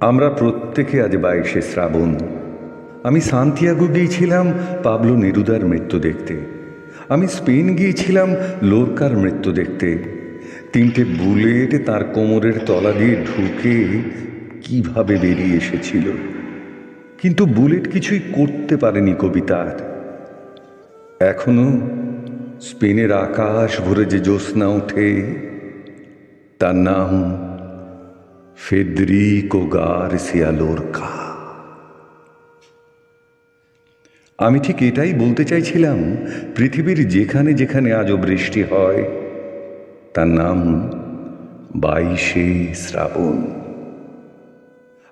আমরা প্রত্যেকে আজ বাইশে শ্রাবণ। আমি সান্তিয়াগো গিয়েছিলাম পাবলো নেরুদার মৃত্যু দেখতে। আমি স্পেন গিয়েছিলাম লোরকার মৃত্যু দেখতে। তিনটে বুলেট তার কোমরের তলা দিয়ে ঢুকে কীভাবে বেরিয়ে এসেছিল। কিন্তু বুলেট কিছুই করতে পারেনি কবিতার এখনও স্পেনের আকাশ ভরে যে জ্যোৎস্না ওঠে, তার নাম ফেদ্রিকো গারসিয়া লোরকা আমি ঠিক এটাই বলতে চাইছিলাম, পৃথিবীর যেখানে যেখানে আজও বৃষ্টি হয়, তার নাম বাইশে শ্রাবণ।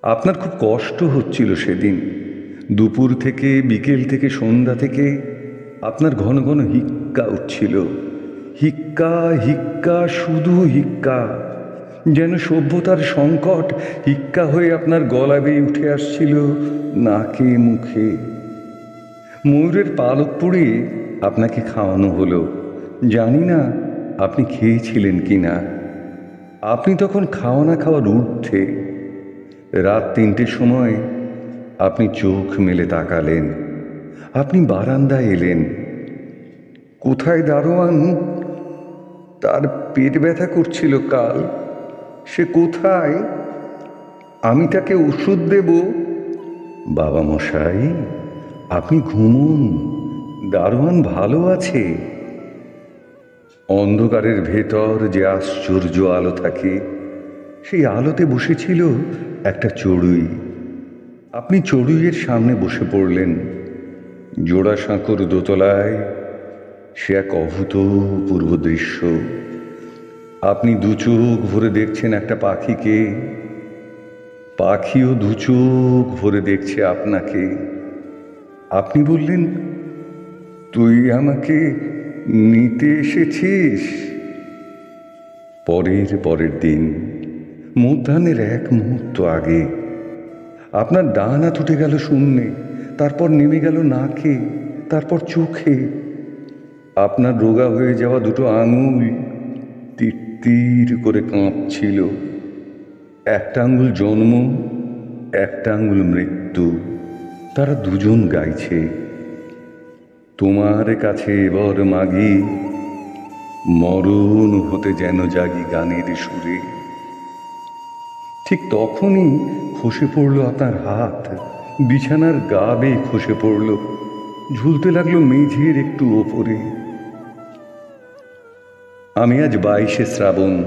আপনার খুব কষ্ট হচ্ছিল সেদিন। দুপুর থেকে, বিকেল থেকে, সন্ধ্যা থেকে আপনার ঘন ঘন হিক্কা উঠছিল। হিক্কা হিক্কা, শুধু হিক্কা। যেন সভ্যতার সংকট হিক্কা হয়ে আপনার গলা বেয়ে উঠে আসছিল নাকে মুখে। ময়ূরের পালক পুড়িয়ে আপনাকে খাওয়ানো হলো। জানি না আপনি খেয়েছিলেন কি না আপনি তখন খাওয়া না খাওয়ার ঊর্ধ্বে। রাত তিনটের সময় আপনি চোখ মেলে তাকালেন। আপনি বারান্দায় এলেন। কোথায় দারোয়ান? তার পেট ব্যথা করছিল কাল। সে কোথায়? আমি তাকে ওষুধ দেব? বাবা মশাই, আপনি ঘুমুন, দারোয়ান ভালো আছে। অন্ধকারের ভেতর যে আশ্চর্য আলো থাকে, সেই আলোতে বসেছিল একটা চড়ুই। আপনি চড়ুইয়ের সামনে বসে পড়লেন। জোড়া সাঁকর দোতলায় সে এক অভূতপূর্ব দৃশ্য আপনি দু চোখ ভরে দেখছেন একটা পাখিকে। পাখিও দু চোখ ভরে দেখছে আপনাকে। আপনি বললেন, তুই আমাকে নিতে এসেছিস? পরের পরের দিন, মধ্যাহ্নের এক মুহূর্ত আগে, আপনার ডান উঠে গেল শূন্যে, তারপর নেমে গেল নাকে, তারপর চোখে। আপনার রোগা হয়ে যাওয়া দুটো আঙুল তীর করে কাঁপছিল। একটা আঙুল জন্ম, একটা আঙুল মৃত্যু। তারা দুজন গাইছে। তোমার কাছে এবার মাগি, মরণ হতে যেন জাগি গানের সুরে। ঠিক তখনই খসে পড়ল আপনার হাত। বিছানার গা বেয়ে খসে পড়ল। ঝুলতে লাগল মেঝের একটু ওপরে। আমি আজ বাইশে শ্রাবণ।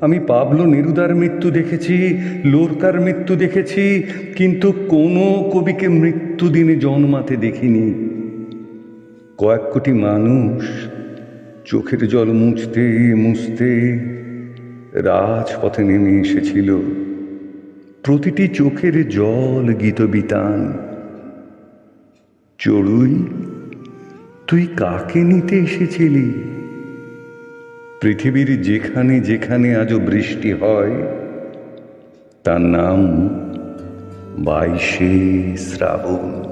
আমি পাবলো নেরুদার মৃত্যু দেখেছি, লোরকার মৃত্যু দেখেছি, কিন্তু কোনো কবিকে মৃত্যু দিনে জন্মাতে দেখিনি। কয়েক কোটি মানুষ চোখের জল মুছতে মুছতে রাজপথে নেমে এসেছিল। প্রতিটি চোখের জল গীতবিতান চড়ুই, তুই কাকে নিতে এসেছিলি? পৃথিবীর যেখানে যেখানে আজও বৃষ্টি হয় তার নাম বাইশে শ্রাবণ।